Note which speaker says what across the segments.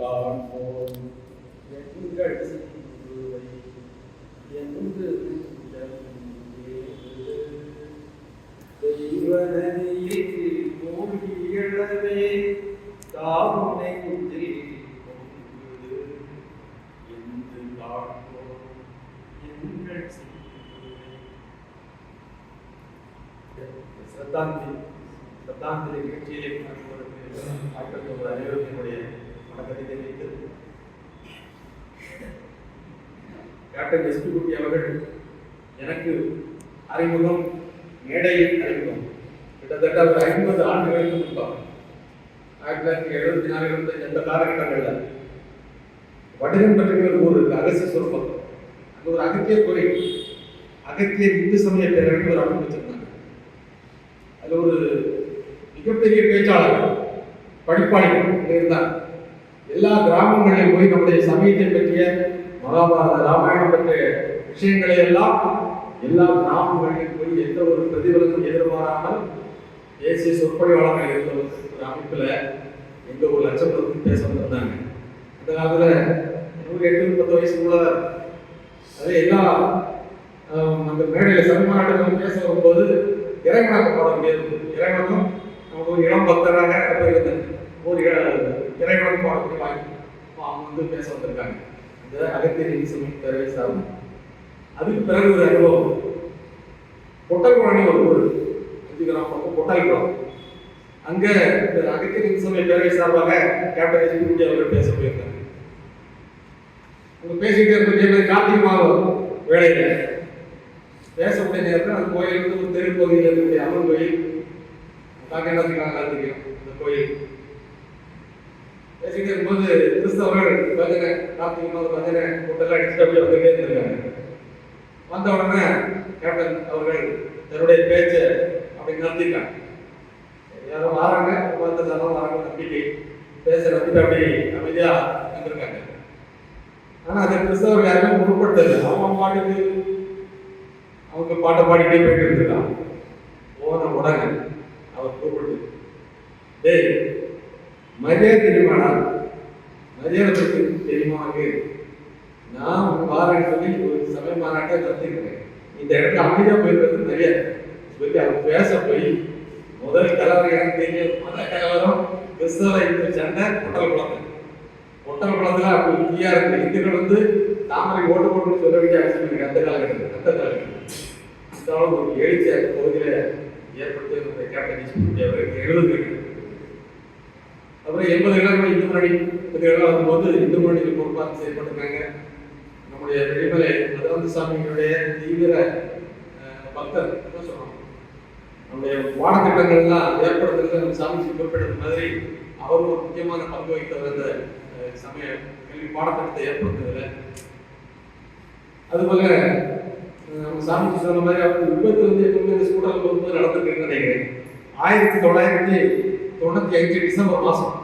Speaker 1: காண்போம் எங்கள் சிந்துவை என்று நெஞ்சம் ஏறு. தாமுனை குன்றில் என்று காண்போம் எங்கள் நிகழ்ச்சியிலே அனைவருக்கு ஆயிரத்தி வணக்கத்தை தெரிவித்து கேப்டன் எஸ்பி குட்டி அவர்கள் எனக்கு அறிமுகம் மேடையில் அறிமுகம். கிட்டத்தட்ட ஒரு ஐம்பது ஆண்டுகளுக்கு முன்பாக ஆயிரத்தி தொள்ளாயிரத்தி எழுபத்தி நாலு இருந்த எந்த காலகட்டங்களில்? வடகன் பற்றிய ஒரு ஊர் சொற்பம். அங்க ஒரு அகத்திய கோயில் அகத்திய இந்து சமய பேரவை ஒரு அமைப்பு வச்சிருந்தாங்க. அதுல ஒரு மிகப்பெரிய பேச்சாளர் படிப்பாளிகள் இருந்தார் எல்லா கிராமங்களிலும் போய் நம்முடைய சமயத்தை பற்றிய மகாபாரத ராமாயணம் பற்றிய விஷயங்களை எல்லாம் எல்லா கிராமங்களிலும் போய் எந்த ஒரு பிரதிபலனும் எதிர்பாராமல் தேசிய சொற்பொழிவாளர்கள் இருந்த ஒரு அமைப்பில் எங்க ஒரு லட்சம் பேருக்கு பேச வந்திருந்தாங்க. அந்த காலத்தில் நூறு எட்டு பத்து வயசு உள்ள அது எல்லா அந்த மேடையில் சன்மாநாட்டில் பேச வரும்போது இறைவணக்கம் பாட முடியாது இறைவணக்கம் நமக்கு ஒரு இளம் பக்தராக அப்ப ஒரு இ- இறைவணக்கம் பாடக்கூடிய வாய்ப்பு அவங்க வந்து பேச வந்திருக்காங்க. இந்த அகத்திய சமயம் பேரவை சார்பு அதுக்கு பிறகு ஒரு அனுபவம். கொட்டல்குளம்னு ஒரு ஊர் அஞ்சு கிராமம் பக்கம் கொட்டாய்க்குளம் அங்க இந்த அகத்திய சமய பேரவை சார்பாக கேப்டன் எஸ் அவர்கள் பேச போயிருக்காங்க அவங்க பேசிக்கிட்டே இருக்க கார்த்திகை மாதம் வேலையில். பேசக்கூடிய நேரத்தில் அந்த கோயில் வந்து ஒரு தெருப்பகுதியில் இருக்கக்கூடிய அம்மன் கோயில். காக்கேண்டாத்துக்காக தெரியும் அந்த கோயில். பேசிக்கிட்டே இருக்கும்போது கிறிஸ்தவர்கள் பஜனை கார்த்திகை மாதம் பஜனை கூட்டெல்லாம் அடிச்சுட்டு அப்படியே வந்துட்டே இருந்திருக்காங்க. வந்த உடனே கேப்டன் அவர்கள் தன்னுடைய பேச்சை அப்படி நிறுத்திட்டாங்க. யாரும் வராங்க வந்த ஜனம் வராங்க நம்பிக்கை பேச நம்பிட்டு அப்படி அமைதியா இருந்திருக்காங்க ஆனா அதை கிறிஸ்தவர்கள் யாருமே முற்பட்டது அவன் பாட்டுக்கு அவங்க பாட்டை பாடிட்டே போயிட்டு இருந்திருக்கான் போன உடனே அவர் கூப்பிட்டு டேய் மரியாதை தெரியுமாடா மரியாதை பற்றி தெரியுமா உனக்கு நான் உன் பாருன்னு சொல்லி ஒரு சமய மாநாட்டை நடத்திருக்கிறேன் இந்த இடத்துல அமைதியா போயிருக்கிறது மரியாதை. சொல்லி அவர் பேச போய் முதல் கலவரம் எனக்கு தெரியும். மத கலவரம் கிறிஸ்தவ இந்து சண்டை பொட்டல் குளம் பொட்டல் குளத்துல அப்படி உறுதியா இருக்கு. இந்துக்கள் வந்து தாமரை ஓட்டு போட்டு சொல்ல வேண்டிய அவசியம் எனக்கு அந்த காலகட்டத்தில் அந்த காலகட்டத்தில் இந்த அளவுக்கு எழுச்சி அந்த பகுதியில் ஏற்படுத்தி இந்த கேப்டன் ஈஸ்வரி எழுபது அப்புறம் எண்பது இடங்கள் இந்து முன்னணி இதுக்கெல்லாம் வரும்போது இந்து முன்னணியில் பொறுப்பாக செயல்பட்டிருக்காங்க நம்முடைய வெளிமலை மதவந்த சாமிகளுடைய தீவிர அஹ், பக்தர் என்ன சொல்றோம்? நம்முடைய பாடத்திட்டங்கள்லாம் ஏற்படுத்துறது நம்ம சாமிஜி குறிப்பிட்டது மாதிரி அவர் ஒரு முக்கியமான பங்கு வகித்தவர் அந்த சமய கல்வி பாடத்திட்டத்தை ஏற்படுத்துறதுல. அதுபோல நம்ம சாமிஜி சொன்ன மாதிரி அவர் விபத்து வந்து எப்பவுமே இந்த ஸ்கூட்டர் போகும்போது நடந்திருக்குன்னு நினைக்கிறேன். ஆயிரத்தி தொள்ளாயிரத்தி தொண்ணூத்தி அஞ்சு டிசம்பர் மாசம்.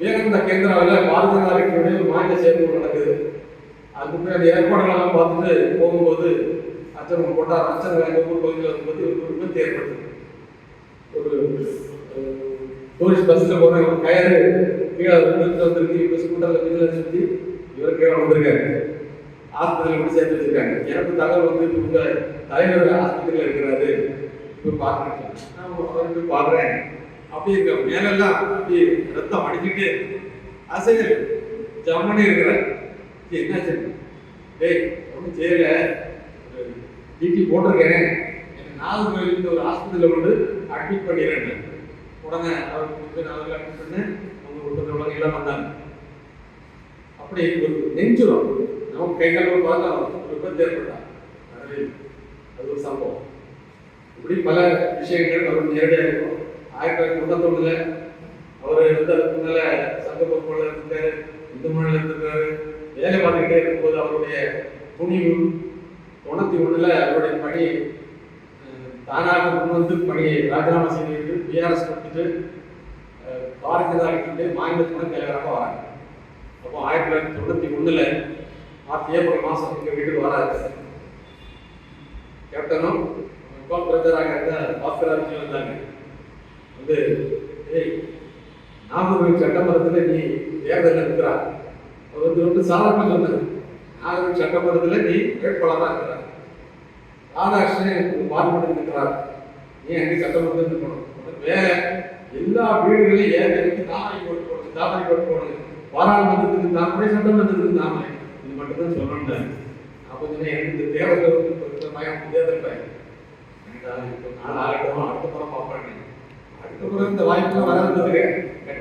Speaker 1: விவேகானந்த கேந்திராவில் பாரதிய நாயகனுடைய ஒரு மாநில சேர்ந்து நடக்குது. அதுக்கு முன்னாடி அந்த ஏற்பாடுகளெல்லாம் பார்த்துட்டு போகும்போது அச்சன் போட்டார். அச்சன் எங்கள் ஊர் பகுதியில் வரும்போது ஒரு விபத்து ஏற்படுது ஒரு டூரிஸ்ட் பஸ்ஸில் போகிற ஒரு கயறு கீழே விழுந்து வந்திருக்கு. இப்போ ஸ்கூட்டரில் கீழே சுற்றி இவர் கீழே வந்திருக்காரு. ஆஸ்பத்திரியில் கொண்டு சேர்த்து வச்சிருக்காங்க. எனக்கு தகவல் வந்து இப்போ உங்க தலைவர் ஆஸ்பத்திரியில் இருக்கிறாரு. இப்போ பார்க்குறேன் நான் அவருக்கு பாடுறேன். அப்படி இருக்க மேலெல்லாம் அப்படி ரத்தம் அடிச்சுட்டு அசைகள் ஜம்மனி இருக்கிறேன் என்னாச்சு டேய் ஒன்றும் செய்யல. டிடி போட்டிருக்கேன். எனக்கு நாகர்கோவில் ஒரு ஹாஸ்பிட்டலில் கொண்டு அட்மிட் பண்ணிடுறேன் உடனே அவர் கொடுத்து நாகர்கோவில் அட்மிட் பண்ணேன். அவங்க கொடுத்த உலகம் எல்லாம் வந்தாங்க. அப்படி ஒரு நெஞ்சிடும் நமக்கு கை கால் பார்த்தா ஒரு விபத்து ஏற்பட்டா அது ஒரு சம்பவம். இப்படி பல விஷயங்கள் அவர் நேரடியாக இருக்கும் ஆயிரத்தி தொள்ளாயிரத்தி தொண்ணூத்தொன்னுல அவர் வந்து முன்னால சங்க பொறுப்புல இருந்திருக்காரு இந்து மணில இருந்திருக்காரு. வேலை பார்த்துக்கிட்டே இருக்கும்போது அவருடைய துணிவு தொண்ணூத்தி ஒண்ணுல அவருடைய பணி தானாக முன் வந்து பணியை ராஜினாமா செய்து பிஆர்எஸ் கொடுத்துட்டு அஹ், பாரதிய மாநில துணைத் தலைவராக வராங்க அப்போ ஆயிரத்தி தொள்ளாயிரத்தி தொண்ணூத்தி ஒண்ணுல மார்ச் ஏப்ரல் மாசம் எங்க வீட்டுக்கு வராது கேப்டனும் கோ பிரதராக இருந்த பாஸ்கராஜி வந்தாங்க. நாகர்கோவில் சட்டமன்றத்தில் நீ தேர்தலில் இருக்கிறார் வந்து ரொம்ப சாதாரண சொன்னார் நாகர்கோவில் சட்டமன்றத்தில் நீ வேட்பாளராக இருக்கிறார் ராதாகிருஷ்ணன் பார்லிமெண்ட் இருக்கிறார் நீ அங்கே சட்டமன்றத்தில் இருக்கணும் வேற. எல்லா வீடுகளையும் எனக்கு தாமரை போட்டு போகணும் தாமரை போட்டு போகணும் பாராளுமன்றத்துக்கு தாமரை சட்டமன்றத்துக்கு தாமரை. இது மட்டும் தான் சொல்லணும். அப்போ சொன்னேன் எனக்கு இந்த தேர்தல் வந்து பயம். தேர்தல் பயம் நாலு ஆகட்டும் அடுத்த முறை பார்ப்பேன் அடுத்த முறை இந்த வாய்ப்பு வராதுக்கு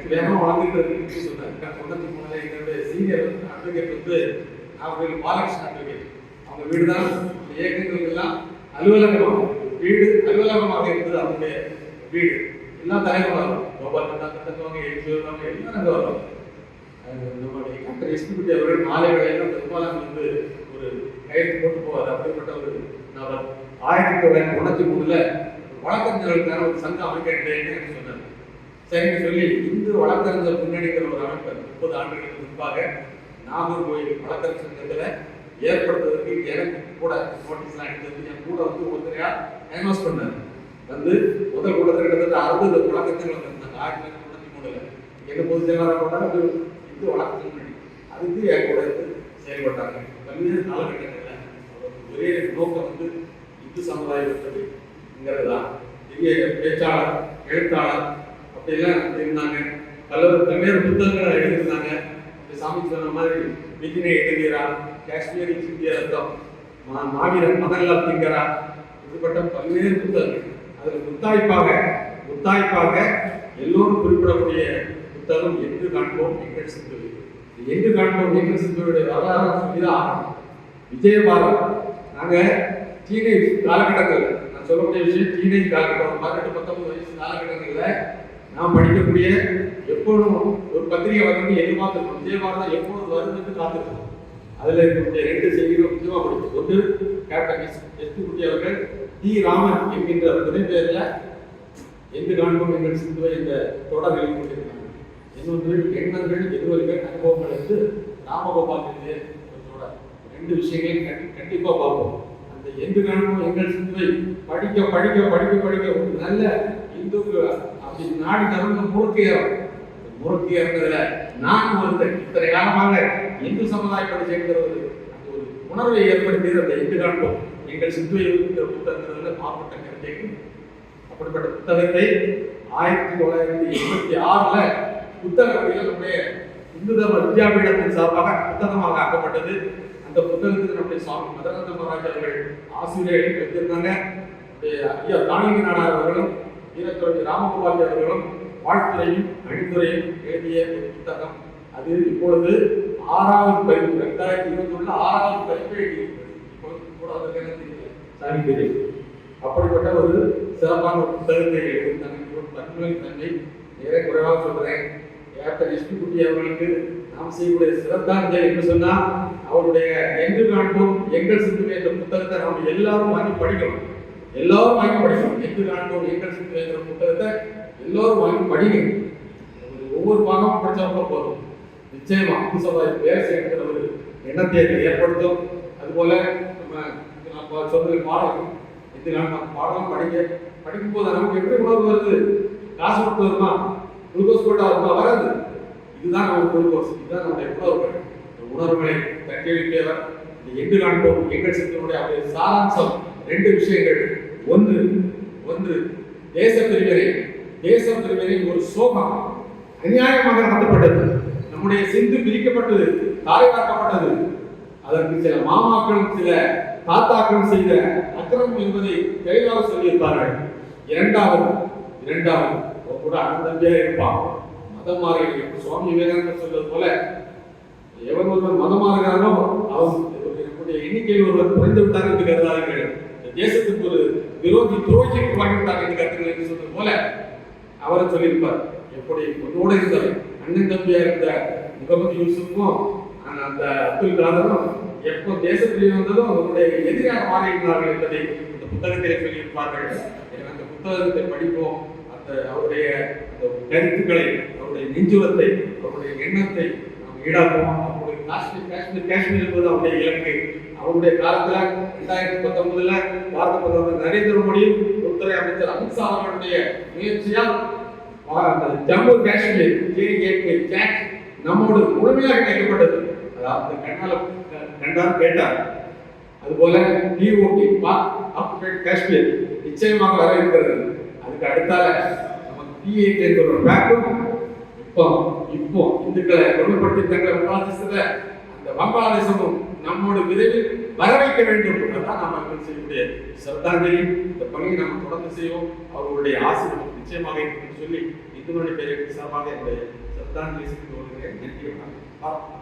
Speaker 1: வேகம் வேகமாக வளர்ந்துட்டு இருக்குன்னு சொன்னாங்க தொண்ணூத்தி மூணுல எங்களுடைய சீனியர் அட்வொகேட் வந்து அவர்கள் பாலகிருஷ்ணன் அட்வொகேட் அவங்க வீடு தான் இயக்கங்கள் எல்லாம் அலுவலகமாக வீடு அலுவலகமாக இருந்தது அவருடைய வீடு. எல்லாம் தலைவர் வரும் கோபால் கண்டா கட்டத்துவாங்க எழுதி வருவாங்க எல்லாம் அங்கே வரும் நம்மளுடைய நம்முடைய டாக்டர் எஸ்பிபி அவர்கள் மாலை வேளையில் பெரும்பாலும் வந்து ஒரு கைது போட்டு போவார். அப்படிப்பட்ட ஒரு நபர். ஆயிரத்தி தொள்ளாயிரத்தி தொண்ணூத்தி மூணுல வழக்கறிஞர்களுக்கான ஒரு சங்கம் அமைக்கிறேன்னு சொன்னார் சரின்னு சொல்லி இந்து வழக்கறிஞர் முன்னணிங்கிற ஒரு அமைப்பு. முப்பது ஆண்டுகளுக்கு முன்பாக நாகர்கோயில் வழக்கறிஞர் சங்கத்தில் ஏற்படுத்துவதற்கு எனக்கு கூட நோட்டீஸ்லாம் வந்து என் கூட வந்து ஒருத்தரையா அனௌன்ஸ் பண்ணார். வந்து முதல் கூட்டத்தில் கிட்டத்தட்ட அறுபது வழக்கறிஞர்கள் வந்திருந்தாங்க. ஆயிரத்தி தொள்ளாயிரத்தி தொண்ணூத்தி மூணுல. எங்கள் பொதுச் செயலாளர் கூட அது இந்து வழக்கறிஞர் முன்னணி. அதுக்கு என் கூட செயல்பட்டாங்க. பல்வேறு காலகட்டங்களில் ஒரே நோக்கம் வந்து இந்து சமுதாய விடுதலைங்கிறது தான் பெரிய பேச்சாளர் எழுத்தாளர் அப்படிலாம் இருந்தாங்க பல்வேறு தமிழர் புத்தகங்களை எழுதியிருந்தாங்க. இந்த சாமி சொன்ன மாதிரி விதினை எழுதுகிறா காஷ்மீரி இந்திய ரத்தம் மா மாவீரன் மதன்லால் திங்கரா இப்படிப்பட்ட பல்வேறு புத்தகங்கள். அதில் முத்தாய்ப்பாக முத்தாய்ப்பாக எல்லோரும் குறிப்பிடக்கூடிய புத்தகம் எங்கு காண்போம் எங்கள் சிந்துவை எங்கு காண்போம் எங்கள் சிந்துவையுடைய வரலாறு சொல்லிதான் ஆகணும் விஜயபாரத் டீனேஜ் காலகட்டங்கள் நான் சொல்லக்கூடிய விஷயம் டீனேஜ் காலகட்டம் பதினெட்டு பத்தொன்பது வயசு காலகட்டங்களில் நான் படிக்கக்கூடிய எப்பொழுதும் ஒரு பத்திரிகை வரணும்னு எதிர்பார்த்துருக்கோம் விஜயபாரதம் எப்பொழுது வருதுன்னு காத்திருக்கோம் அதில் இருக்கக்கூடிய ரெண்டு செய்திகளும் முக்கியமாக படிக்கும் ஒன்று கேப்டன் எஸ் எஸ் பி குட்டி அவர்கள் டி ராமன் என்கின்ற துணைப்பெயர்ல எந்த காண்போம் எங்கள் சிந்துவை இந்த தொடர் எழுதி கொண்டிருக்கிறாங்க இன்னொன்று எண்ணங்கள் எதிர்வர்கள் அனுபவங்கள் என்று ராமகோபால் தொடர். ரெண்டு விஷயங்களையும் கண்டி கண்டிப்பாக பார்ப்போம். அந்த எந்த காண்போம் எங்கள் சிந்துவை படிக்க படிக்க படிக்க படிக்க ஒரு நல்ல இந்து இது நாடு கடந்த முறுக்கையர் முறுக்கி நான் ஒரு இத்தனை காலமாக இந்து சமுதாயத்தோடு சேர்ந்த ஒரு உணர்வை ஏற்படுத்தியது அந்த எட்டு காட்டும் எங்கள் சிந்துவை இருக்கிற புத்தகங்கிறதுல மாவட்ட கருத்தைக்கு அப்படிப்பட்ட புத்தகத்தை ஆயிரத்தி தொள்ளாயிரத்தி எண்பத்தி ஆறுல புத்தக நம்முடைய இந்து தர்ம வித்யாபீடத்தின் சார்பாக புத்தகமாக ஆக்கப்பட்டது. அந்த புத்தகத்துக்கு நம்முடைய சுவாமி மதரந்த மகாராஜ் அவர்கள் ஆசிரியர்கள் எடுத்திருந்தாங்க ஐயா தானிங்க நாடார் அவர்களும் வீரத்துறை ராமகுமாரி அவர்களும் வாழ்த்துறையும் அணிந்துரையும் எழுதிய புத்தகம். அது இப்பொழுது ஆறாவது பதிப்பு ரெண்டாயிரத்தி இருபத்தி ஒண்ணு ஆறாவது பதிப்பு எழுதியிருக்கிறது. இப்பொழுது கூட தெரியல சாமி தெரியும் அப்படிப்பட்ட ஒரு சிறப்பான ஒரு புத்தகத்தை எழுதியிருந்தாங்க. இது தன்மை தன்மை குறைவாக சொல்றேன். கேப்டன் எஸ்பி குட்டி அவர்களுக்கு நாம் செய்யக்கூடிய சிறந்தாஞ்சல் என்று சொன்னால் அவருடைய எங்கு காண்போம் எங்கள் சிந்துமே என்ற புத்தகத்தை நாம் எல்லாரும் வாங்கி படிக்கணும். எல்லாரும் வாங்கி படிக்கணும். எட்டு நான்கு எங்கள் சிந்துவை புத்தகத்தை எல்லோரும் வாங்கி படிங்க ஒவ்வொரு பாகமும் படித்தவங்க போதும். நிச்சயமா இந்து சமுதாயம் வேலை செய்யற ஒரு எண்ணத்தை ஏற்படுத்தும். அதுபோல நம்ம நம்ம சொல்றது பாடம் இது நம்ம பாடம் படிக்க படிக்கும் போது நமக்கு எப்படி உணவு வருது? காசு கொடுத்து வருமா? குளுக்கோஸ் போட்டா வருமா? வராது. இதுதான் நம்ம குளுக்கோஸ். இதுதான் நம்முடைய உணர்வு உணர்வுகளை தட்டியளிப்பவர் இந்த எங்கு காண்போம் எங்கள் சித்தனுடைய சாராம்சம். ரெண்டு விஷயங்கள். ஒன்று ஒன்று தேச பிரிவினை தேச பிரிவினை ஒரு சோகம். அநியாயமாக நடத்தப்பட்டது. நம்முடைய சிந்து பிரிக்கப்பட்டது தாரையாக்கப்பட்டது அதற்கு சில மாமாக்கள் சில தாத்தாக்கள் செய்த அக்கிரமம் என்பதை தெளிவாக சொல்லியிருப்பார்கள். இரண்டாவது இரண்டாவது கூட அண்ணன் இருப்பான் மதம் மாறி சுவாமி விவேகானந்தர் சொல்வது போல எவன் ஒருவர் மதம் மாறுகிறானோ அவன் நம்முடைய எண்ணிக்கையில் ஒருவர் குறைந்து விட்டார் என்று கருதாதீர்கள். தேசத்துக்கு ஒரு விரோதி துரோகிக்கு உருவாகிவிட்டார் என்று கருத்துங்கள் என்று சொன்னது போல அவரை சொல்லியிருப்பார். எப்படி உன்னோட இருந்தவர் அண்ணன் தம்பியா இருந்த முகமது யூசுஃபும் அந்த- அந்த அப்துல் கலாமும் எப்போ தேசத்திலே வந்ததும் அவருடைய எதிராக மாறியிருந்தார்கள் என்பதை இந்த புத்தகத்திலே சொல்லியிருப்பார்கள். அந்த புத்தகத்தை படிப்போம். அந்த அவருடைய அந்த கருத்துக்களை அவருடைய நெஞ்சுவத்தை அவருடைய எண்ணத்தை நாம் ஈடாக்குவோம். அவருடைய காஷ்மீர் காஷ்மீர் காஷ்மீர் என்பது அவருடைய இலக்கு. அவருடைய காலத்துல ரெண்டாயிரத்தி பத்தொன்பதுல பாரத பிரதமர் நரேந்திர மோடியும் உள்துறை அமைச்சர் அமித்ஷா அவர்களுடைய முயற்சியால் அந்த ஜம்மு காஷ்மீர் ஜேஏகே கேக் நம்மோடு முழுமையாக கேட்கப்பட்டது அதாவது கண்ணால கண்டார் கேட்டார். அதுபோல டிஓடி பார்க் ஆக்குபைட் காஷ்மீர் நிச்சயமாக வர இருக்கிறது. அதுக்கு அடுத்தால நமக்கு டிஏகே ஒரு பேக்கும் இப்போ இப்போ இந்துக்களை கொடுமைப்படுத்தி தங்களை வங்காளதேசத்துல அந்த வங்காளதேசமும் நம்மோட விரைவில் வர வைக்க வேண்டும் அதுதான் நாம் இவர்கள் செய்யக்கூடிய சிரத்தாஞ்சலி இந்த பணியை நாம் தொடர்ந்து செய்வோம் அவர்களுடைய ஆசை நமக்கு நிச்சயமாக இருக்கும் சொல்லி இந்து மணி சார்பாக என்னுடைய சிரத்தாஞ்சலி செய்து வருகிறேன் நன்றி வணக்கம்.